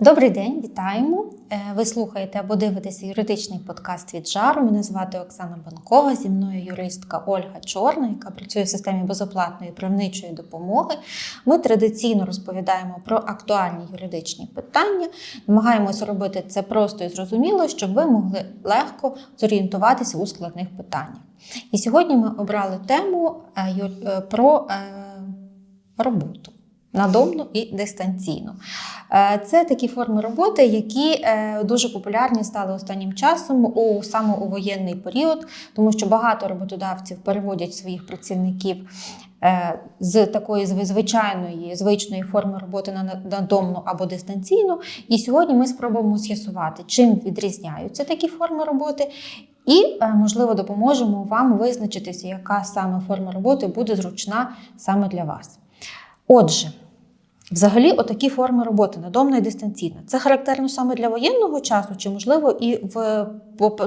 Добрий день, вітаємо. Е, Ви слухаєте або дивитеся юридичний подкаст від жару. Мене звати Оксана Банкова. Зі мною юристка Ольга Чорна, яка працює в системі безоплатної правничої допомоги. Ми традиційно розповідаємо про актуальні юридичні питання. Намагаємося робити це просто і зрозуміло, щоб ви могли легко зорієнтуватися у складних питаннях. І сьогодні ми обрали тему е, е, про роботу. Надомну і дистанційну. Е, Це такі форми роботи, які е, дуже популярні стали останнім часом у саме у воєнний період, тому що багато роботодавців переводять своїх працівників е, з такої звичайної звичної форми роботи на надомну або дистанційну. І сьогодні ми спробуємо з'ясувати, чим відрізняються такі форми роботи. І, можливо, допоможемо вам визначитися, яка саме форма роботи буде зручна саме для вас. Отже, взагалі, отакі форми роботи надомна і дистанційна. Це характерно саме для воєнного часу, чи можливо і в,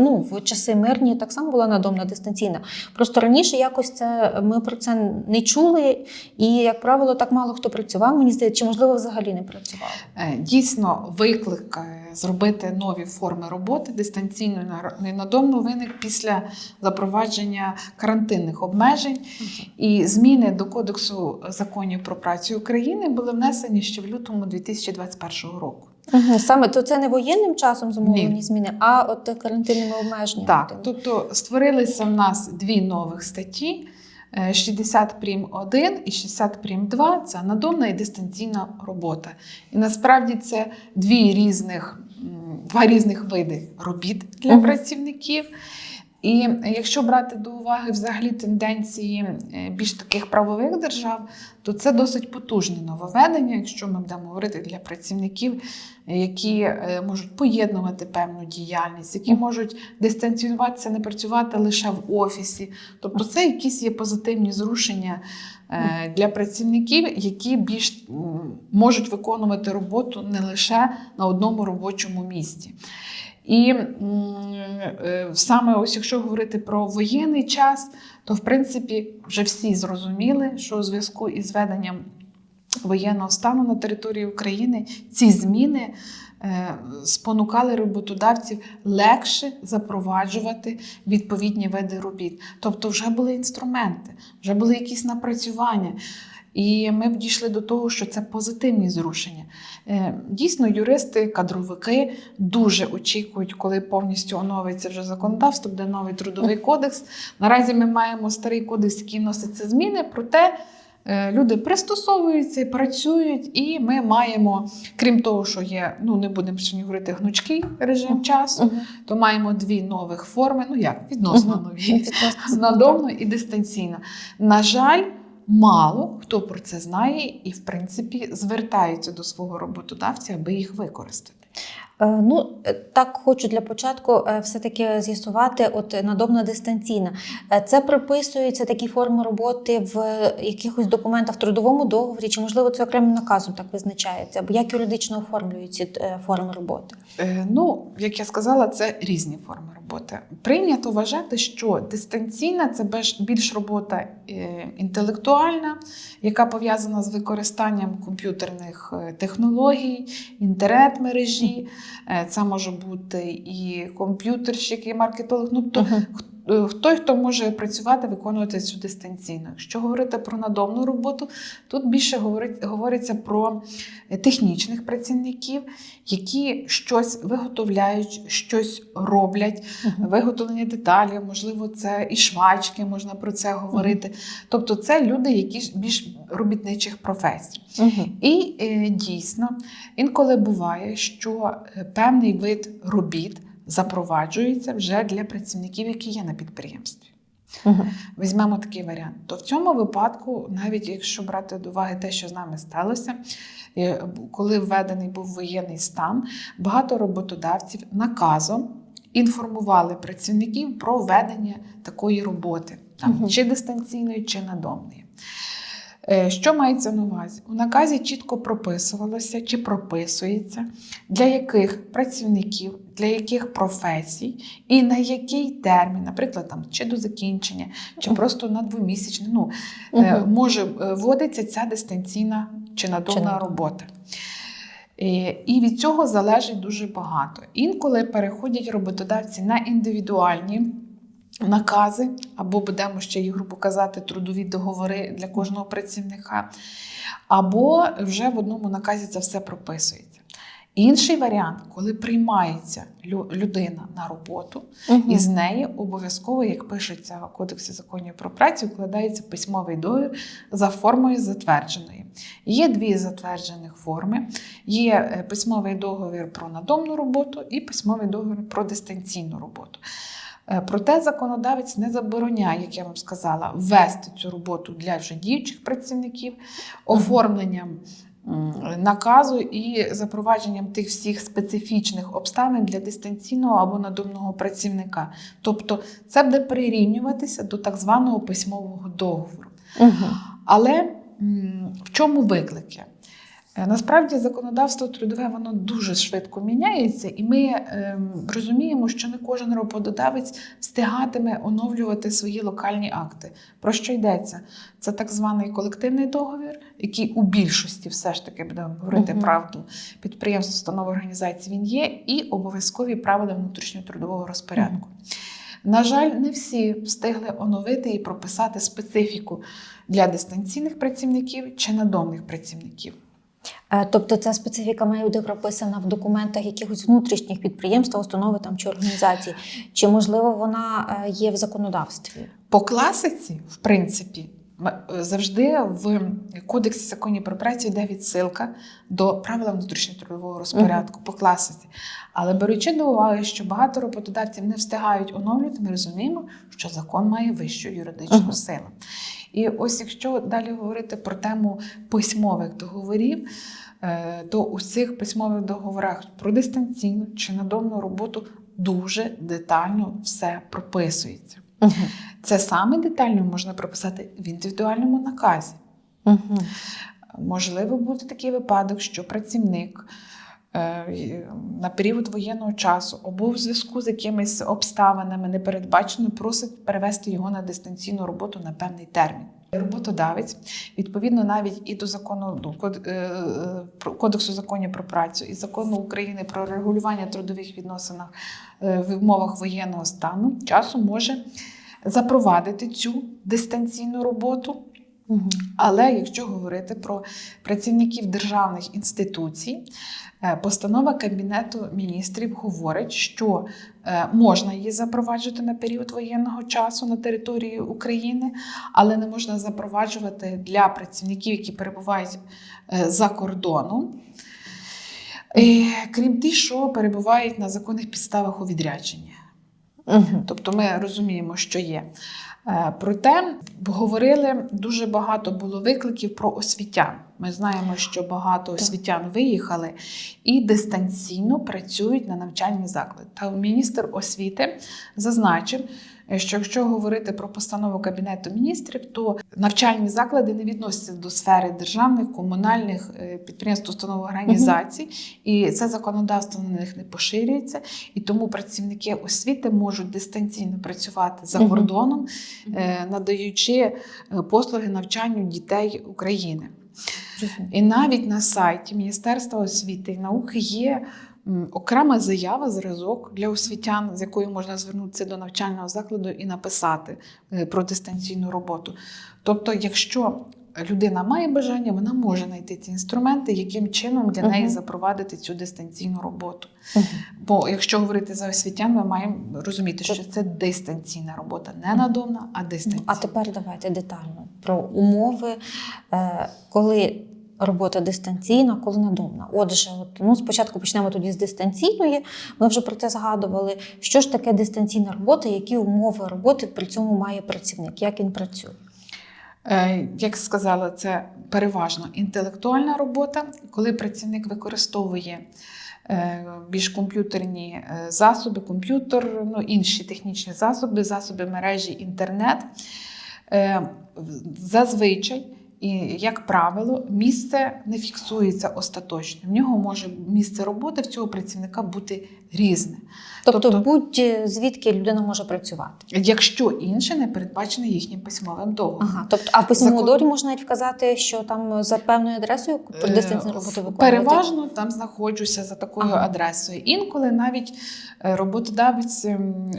ну, в часи мирні так само була надомна дистанційна. Просто раніше якось це ми про це не чули, і, як правило, так мало хто працював. Мені здається, чи можливо взагалі не працював. Е, Дійсно, виклик е, зробити нові форми роботи дистанційно і на- і надомно виник після запровадження карантинних обмежень. І зміни до Кодексу законів про працю України були внесені ще в лютому 2021 року. Угу. Саме то це не воєнним часом зумовлені Ні. зміни, а от карантинними обмеженнями. Так, тобто створилися в нас дві нових статті. е, 60 прим 1 і 60 прим 2 це надомна і дистанційна робота. І насправді це дві різних, два різних види робіт для Мгм. працівників. І якщо брати до уваги взагалі тенденції е, більш таких правових держав, то це досить потужне нововведення, якщо ми будемо говорити для працівників, е, які е, можуть поєднувати певну діяльність, які можуть дистанціюватися, не працювати лише в офісі. Тобто, це якісь є позитивні зрушення для працівників, які більш можуть виконувати роботу не лише на одному робочому місці. І е, саме ось якщо говорити про воєнний час, то в принципі вже всі зрозуміли, що у зв'язку із введенням воєнного стану на території України ці зміни е, спонукали роботодавців легше запроваджувати відповідні види робіт. Тобто, вже були інструменти, вже були якісь напрацювання. І ми б дійшли до того, що це позитивні зрушення. Е, Дійсно, юристи, кадровики дуже очікують, коли повністю оновиться вже законодавство, буде новий трудовий кодекс. Наразі ми маємо старий кодекс, який вноситься зміни, проте е, люди пристосовуються, працюють, і ми маємо, крім того, що є, ну не будемо сьогодні говорити гнучкий режим часу, то маємо дві нових форми. Ну як відносно нові Відносно надомно і дистанційно. На жаль, мало хто про це знає і, в принципі, звертаються до свого роботодавця, аби їх використати. Е, Ну, е, так хочу для початку е, все-таки з'ясувати, от надомна дистанційна. Це приписуються такі форми роботи в якихось документах в трудовому договорі, чи можливо це окремим наказом так визначається, або як юридично оформлюють ці форми роботи? Ну, як я сказала, це різні форми роботи. Прийнято вважати, що дистанційна це більш- робота інтелектуальна, яка пов'язана з використанням комп'ютерних технологій, інтернет-мережі. Е, Це може бути і комп'ютерщик, і маркетолог. Ну, тобто Мгм. Х- е, Хто хто може працювати, виконувати цю дистанційно. Якщо говорити про надомну роботу, тут більше говорить, говориться про е, технічних працівників, які щось виготовляють, щось роблять, Мгм. виготовлення деталей, можливо, це і швачки, можна про це говорити. Тобто, це люди, які більш робітничих професій. Мгм. І е, дійсно, інколи буває, що певний вид робіт запроваджується вже для працівників, які є на підприємстві. Мгм. Візьмемо такий варіант. То в цьому випадку, навіть якщо брати до уваги те, що з нами сталося, е, коли введений був воєнний стан, багато роботодавців наказом інформували працівників про введення такої роботи, там, Мгм. чи дистанційної, чи надомної. Е, Що мається на увазі? У наказі чітко прописувалося чи прописується, для яких працівників, для яких професій і на який термін, наприклад, там чи до закінчення, чи просто на двомісячне, ну, Мгм. може е, вводиться ця дистанційна чи надомна. робота. І від цього залежить дуже багато. Інколи переходять роботодавці на індивідуальні накази, або будемо ще їх грубо казати, трудові договори для кожного працівника, або вже в одному наказі це все прописується. Інший варіант, коли приймається людина на роботу, Мгм. і з неї обов'язково, як пишеться в Кодексі законів про працю, укладається письмовий договір за формою затвердженої. Є дві затверджених форми: є е, письмовий договір про надомну роботу і письмовий договір про дистанційну роботу. Е, Проте законодавець не забороняє, як я вам сказала, ввести цю роботу для вже діючих працівників, оформленням наказу і запровадженням тих всіх специфічних обставин для дистанційного або надомного працівника. Тобто це буде прирівнюватися до так званого письмового договору. Мгм. Але в чому виклики? Е, Насправді законодавство трудове воно дуже швидко міняється, і ми ем, розуміємо, що не кожен роботодавець встигатиме оновлювати свої локальні акти. Про що йдеться? Це так званий колективний договір, який у більшості все ж таки будемо говорити Мгм. правду, підприємств, установ організацій він є, і обов'язкові правила внутрішнього трудового розпорядку. На жаль, не всі встигли оновити і прописати специфіку для дистанційних працівників чи надомних працівників. Е, Тобто ця специфіка має бути прописана в документах якихось внутрішніх підприємств, установи там чи організацій. Чи можливо вона е, є в законодавстві? По класиці, в принципі, завжди в Кодексі законів про працю йде відсилка до правила внутрішнього трудового розпорядку по класиці. Але беручи до уваги, що багато роботодавців не встигають оновлювати, ми розуміємо, що закон має вищу юридичну Мгм. силу. І ось якщо далі говорити про тему письмових договорів, е, то у цих письмових договорах про дистанційну чи надомну роботу дуже детально все прописується. Це саме детально можна прописати в індивідуальному наказі. Можливо, буде такий випадок, що працівник на період воєнного часу або в зв'язку з якимись обставинами непередбачено просить перевести його на дистанційну роботу на певний термін. Роботодавець, відповідно, навіть і до закону код- е, е, Кодексу законів про працю і закону України про регулювання трудових відносинах е, в умовах воєнного стану, часом може запровадити цю дистанційну роботу. Але якщо говорити про працівників державних інституцій, е, постанова Кабінету міністрів говорить, що е, можна її запроваджувати на період воєнного часу на території України, але не можна запроваджувати для працівників, які перебувають е, за кордоном. Крім тих, що перебувають на законних підставах у відрядженні. Мгм. Тобто ми розуміємо, що є. Е, Проте говорили дуже багато було викликів про освітян. Ми знаємо, що багато освітян виїхали і дистанційно працюють на навчальні заклади. Та міністр освіти зазначив, що якщо говорити про постанову Кабінету міністрів, то навчальні заклади не відносяться до сфери державних, комунальних е, підприємств, установ організацій, і це законодавство на них не поширюється. І тому працівники освіти можуть дистанційно працювати за Мгм. кордоном, е, надаючи е, послуги навчанню дітей України. І навіть на сайті Міністерства освіти і науки є окрема заява, зразок для освітян, з якою можна звернутися до навчального закладу і написати е, про дистанційну роботу. Тобто, якщо людина має бажання, вона може знайти ці інструменти, яким чином для неї запровадити цю дистанційну роботу. Бо якщо говорити за освітян, ми маємо розуміти, що це дистанційна робота, не надомна, а дистанційна. А тепер давайте детально про умови, е, коли робота дистанційна, коли надомна. Отже, от, ну, спочатку почнемо тоді з дистанційної. Ми вже про це згадували. Що ж таке дистанційна робота, які умови роботи при цьому має працівник, як він працює? Е, Як сказала, це переважно інтелектуальна робота, коли працівник використовує е, більш комп'ютерні е, засоби, комп'ютер, ну, інші технічні засоби, засоби мережі інтернет. Зазвичай і, як правило, місце не фіксується остаточно. В нього може місце роботи в цього працівника бути різне. Тобто, Тобто- будь-звідки людина може працювати. Якщо інше не передбачено їхнім письмовим договором. Ага, тобто, а в письмовому Закон- договорі можна навіть вказати, що там за певною адресою Е, дистанційну роботу виконувати. Переважно там знаходжуся за такою Ага. адресою. Інколи навіть е, роботодавець ем,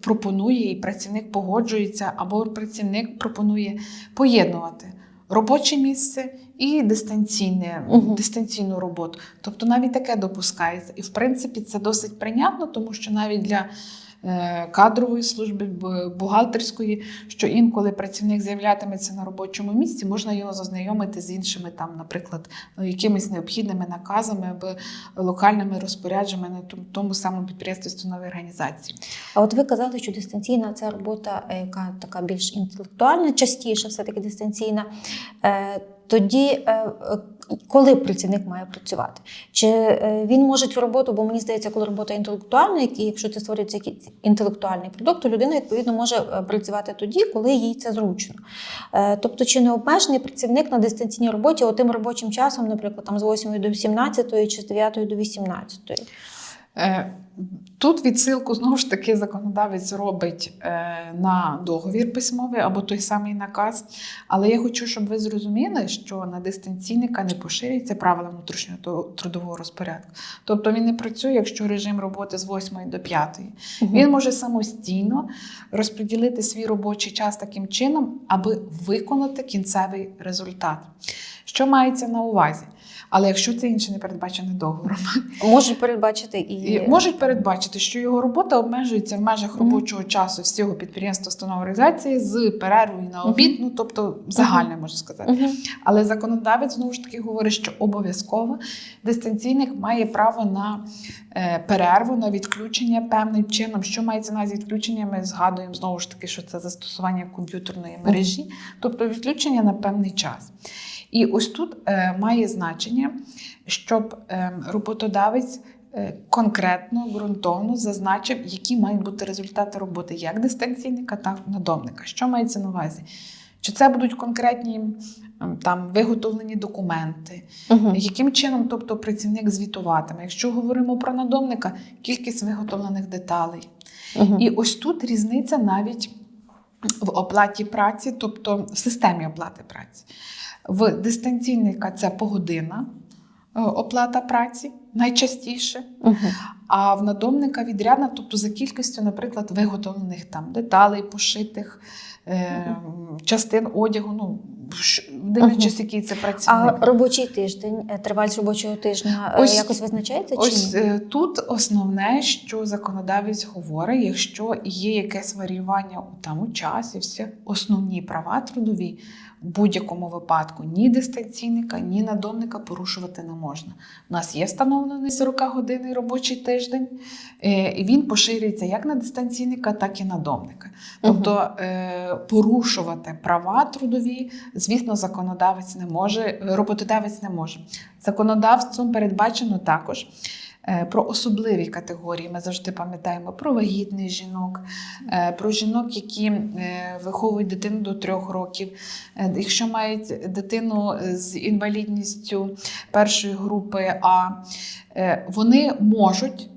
пропонує і працівник погоджується, або працівник пропонує поєднувати робоче місце і дистанційне, угу. дистанційну роботу. Тобто навіть таке допускається. І в принципі це досить прийнятно, тому що навіть для кадрової служби, бухгалтерської, що інколи працівник з'являтиметься на робочому місці, можна його зазнайомити з іншими, там, наприклад, ну, якимись необхідними наказами або локальними розпорядженнями на тому, самому підприємстві установі організації. А от ви казали, що дистанційна це робота, е, яка така більш інтелектуальна, частіше все-таки дистанційна. Тоді, е, е, коли працівник має працювати? Чи е, він може цю роботу, бо мені здається, коли робота інтелектуальна, і якщо це створюється якийсь інтелектуальний продукт, то людина відповідно може працювати тоді, коли їй це зручно. Тобто, чи не обмежений працівник на дистанційній роботі отим робочим часом, наприклад, там з 8 до 17 чи з 9 до 18? Тут відсилку знову ж таки законодавець робить е, на договір письмовий або той самий наказ. Але я хочу, щоб ви зрозуміли, що на дистанційника не поширюється правила внутрішнього трудового розпорядку. Тобто він не працює, якщо режим роботи з 8 до 5. Він може самостійно розподілити свій робочий час таким чином, аби виконати кінцевий результат. Що мається на увазі? Але якщо це інше не передбачено договором, Можуть передбачити і, і можуть передбачити, що його робота обмежується в межах робочого часу всього підприємства установи організації з перервою на обід, ну тобто загальне можна сказати. Але законодавець знову ж таки говорить, що обов'язково дистанційник має право на е, перерву, на відключення певним чином. Що мається на відключення? Ми згадуємо знову ж таки, що це застосування комп'ютерної мережі, тобто відключення на певний час. І ось тут е, має значення, щоб е, роботодавець е, конкретно, ґрунтовно зазначив, які мають бути результати роботи як дистанційника, так і надомника. Що мається на увазі? Чи це будуть конкретні там виготовлені документи, Мгм. яким чином, тобто, працівник звітуватиме? Якщо говоримо про надомника, кількість виготовлених деталей. Мгм. І ось тут різниця навіть в оплаті праці, тобто в системі оплати праці. В дистанційника це погодинна е, оплата праці найчастіше, Мгм. а в надомника відрядна, тобто за кількістю, наприклад, виготовлених там деталей, пошитих е, частин одягу. Ну, дивлячись, який це працівник. А робочий тиждень, е, тривалість робочого тижня е, Ось- якось визначається чи Ось ні? тут основне, що законодавець говорить, якщо є якесь варіювання у там у часі, всі основні права трудові в будь-якому випадку ні дистанційника, ні надомника порушувати не можна. У нас є встановлений 40-годинний робочий тиждень, е, і він поширюється як на дистанційника, так і на домника. Тобто е, порушувати права трудові, звісно, законодавець не може, е, роботодавець не може. Законодавством передбачено також. Е, Про особливі категорії ми завжди пам'ятаємо про вагітних жінок, е, про жінок, які е, виховують дитину до трьох років. Якщо мають дитину з інвалідністю першої групи А, вони можуть,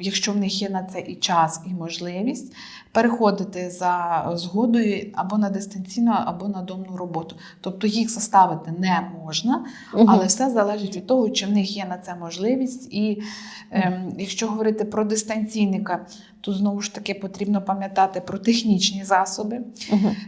якщо в них є на це і час, і можливість, переходити за згодою або на дистанційну, або на домну роботу. Тобто їх заставити не можна, але все залежить від того, чи в них є на це можливість. І ем, якщо говорити про дистанційника, то знову ж таки потрібно пам'ятати про технічні засоби,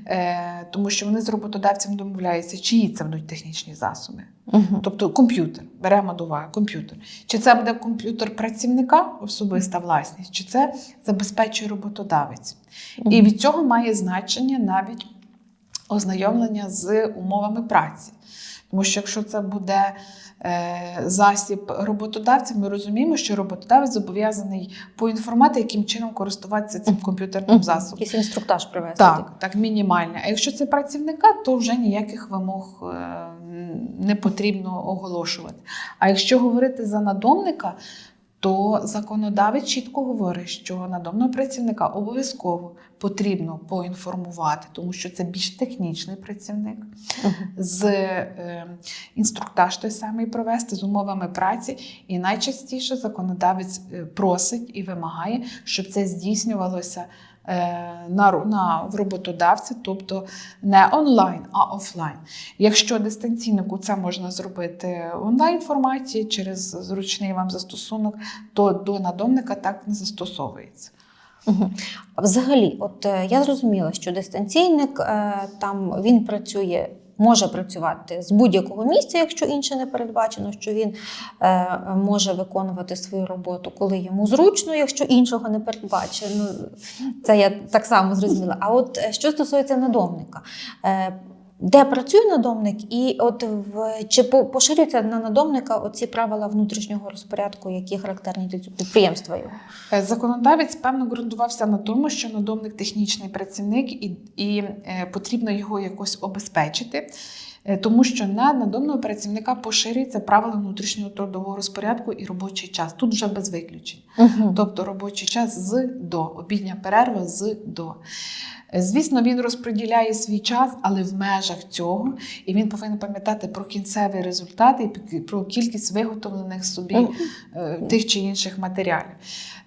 е, тому що вони з роботодавцем домовляються, чиї це будуть технічні засоби. Мгм. Тобто комп'ютер, беремо до уваги комп'ютер. Чи це буде комп'ютер працівника, особиста власність, чи це забезпечує роботодавець. І від цього має значення навіть ознайомлення з умовами праці. Тому що якщо це буде засіб роботодавця, ми розуміємо, що роботодавець зобов'язаний поінформувати, яким чином користуватися цим комп'ютерним засобом. Якийсь інструктаж привести. Так, так, мінімальне. А якщо це працівника, то вже ніяких вимог е, не потрібно оголошувати. А якщо говорити за надомника, то законодавець чітко говорить, що надомного працівника обов'язково потрібно поінформувати, тому що це більш технічний працівник, з е, інструктаж той самий провести з умовами праці. І найчастіше законодавець е, просить і вимагає, щоб це здійснювалося на, на в роботодавця, тобто не онлайн, а офлайн. Якщо дистанційнику це можна зробити в онлайн форматі через зручний вам застосунок, то до надомника так не застосовується. Взагалі, от е, я зрозуміла, що дистанційник е, там він працює. Може працювати з будь-якого місця, якщо інше не передбачено, що він е, може виконувати свою роботу, коли йому зручно, якщо іншого не передбачено. Це я так само зрозуміла. А от е, що стосується надомника, е, де працює надомник, і от в чи по- поширюються на надомника оці правила внутрішнього розпорядку, які характерні для цього підприємства його? Е, Законодавець певно ґрунтувався на тому, що надомник технічний працівник, і, і е, потрібно його якось обезпечити. Е, Тому що на надомного працівника поширюється правила внутрішнього трудового розпорядку і робочий час. Тут вже без виключень. Угу. Тобто робочий час з до, обідня перерва з до. Е, Звісно, він розподіляє свій час, але в межах цього, і він повинен пам'ятати про кінцевий результат і про кількість виготовлених собі е, тих чи інших матеріалів.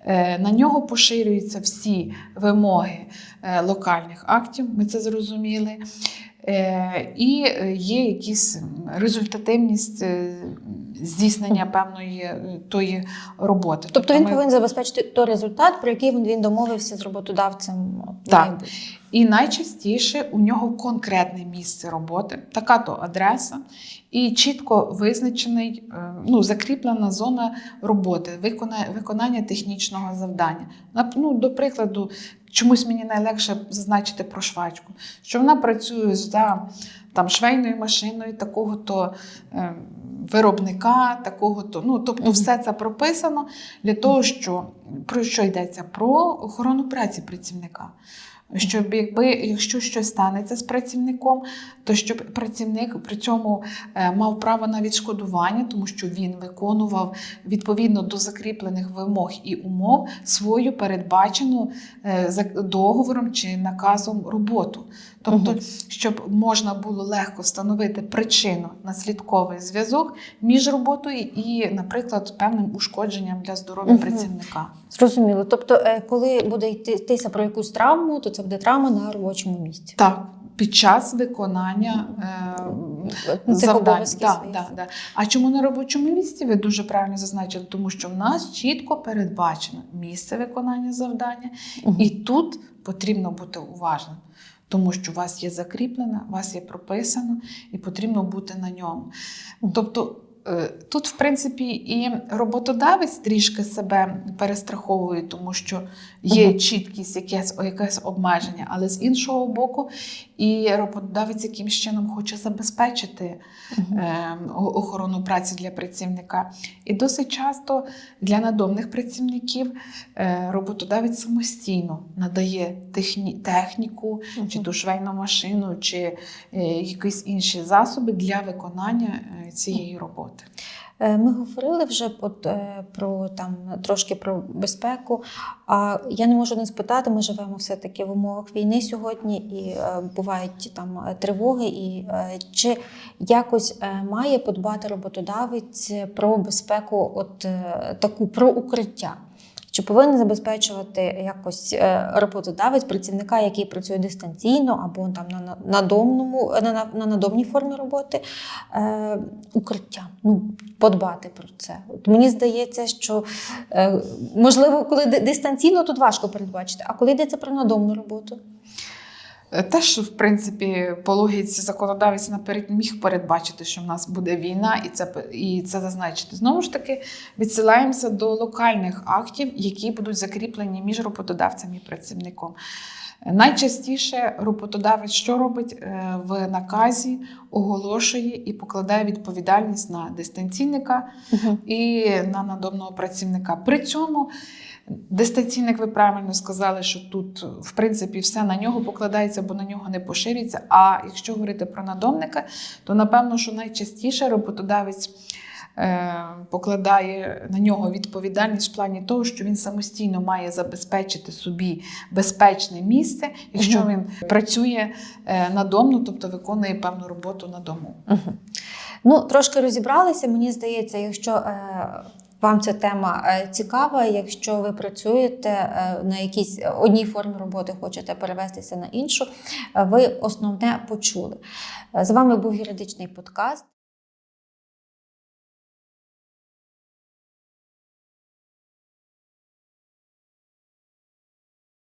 Е, На нього поширюються всі вимоги е, локальних актів, ми це зрозуміли. Е, І е, є якісь результативність е, здійснення певної тої роботи. Тобто він ми- повинен забезпечити той результат, про який він, домовився з роботодавцем. Так. І найчастіше у нього конкретне місце роботи, така то адреса, і чітко визначений, ну, закріплена зона роботи, виконання технічного завдання. Ну, до прикладу, чомусь мені найлегше зазначити про швачку, що вона працює за там, швейною машиною такого-то е, виробника, такого-то. Ну, тобто, все це прописано для того, що про що йдеться? Про охорону праці працівника. Щоб якби якщо щось станеться з працівником, то щоб працівник при цьому е, мав право на відшкодування, тому що він виконував відповідно до закріплених вимог і умов свою передбачену е, договором чи наказом роботу. Тобто, щоб можна було легко встановити причину наслідковий зв'язок між роботою і, наприклад, певним ушкодженням для здоров'я Мгм. працівника. Зрозуміло. Тобто, е, коли буде йти- йтися про якусь травму, то це буде травма на робочому місці. Так, під час виконання е, завдань. Да, да, да. А чому на робочому місці? Ви дуже правильно зазначили, тому що в нас чітко передбачено місце виконання завдання, Мгм. і тут потрібно бути уважним. Тому що у вас є закріплене, у вас є прописано, і потрібно бути на ньому. Тобто тут, в принципі, і роботодавець трішки себе перестраховує, тому що є чіткість, якесь, якесь обмеження, але з іншого боку, і роботодавець якимсь чином хоче забезпечити е, охорону праці для працівника. І досить часто для надомних працівників е, роботодавець самостійно надає техні, техніку, чи ту швейну машину, чи е, якісь інші засоби для виконання е, цієї роботи. Е, Ми говорили вже от, е, про там трошки про безпеку. А я не можу не спитати. Ми живемо все-таки в умовах війни сьогодні, і е, бувають там тривоги. І чи якось має подбати роботодавець про безпеку, от таку про укриття? Чи повинен забезпечувати якось е, роботодавець працівника, який працює дистанційно або там на на- надомному на, на, на надомній формі роботи, е, укриття? Ну, подбати про це. От мені здається, що е, можливо, коли дистанційно, тут важко передбачити, а коли йдеться про надомну роботу? Е, Теж, в принципі, по логіці законодавець наперед міг передбачити, що в нас буде війна, і це і це зазначити. Знову ж таки, відсилаємося до локальних актів, які будуть закріплені між роботодавцем і працівником. Найчастіше роботодавець що робить Е, в наказі, оголошує і покладає відповідальність на дистанційника і на надомного працівника. При цьому дистанційник, ви правильно сказали, що тут, в принципі, все на нього покладається, бо на нього не поширюється. А якщо говорити про надомника, то напевно, що найчастіше роботодавець е, покладає на нього відповідальність в плані того, що він самостійно має забезпечити собі безпечне місце, якщо Мгм. він працює е, на дому, тобто виконує певну роботу на дому. Угу. Ну, трошки розібралися. Мені здається, якщо е, вам ця тема е, цікава, якщо ви працюєте е, на якійсь одній формі роботи, хочете перевестися на іншу, е, ви основне почули. Е, З вами був юридичний подкаст.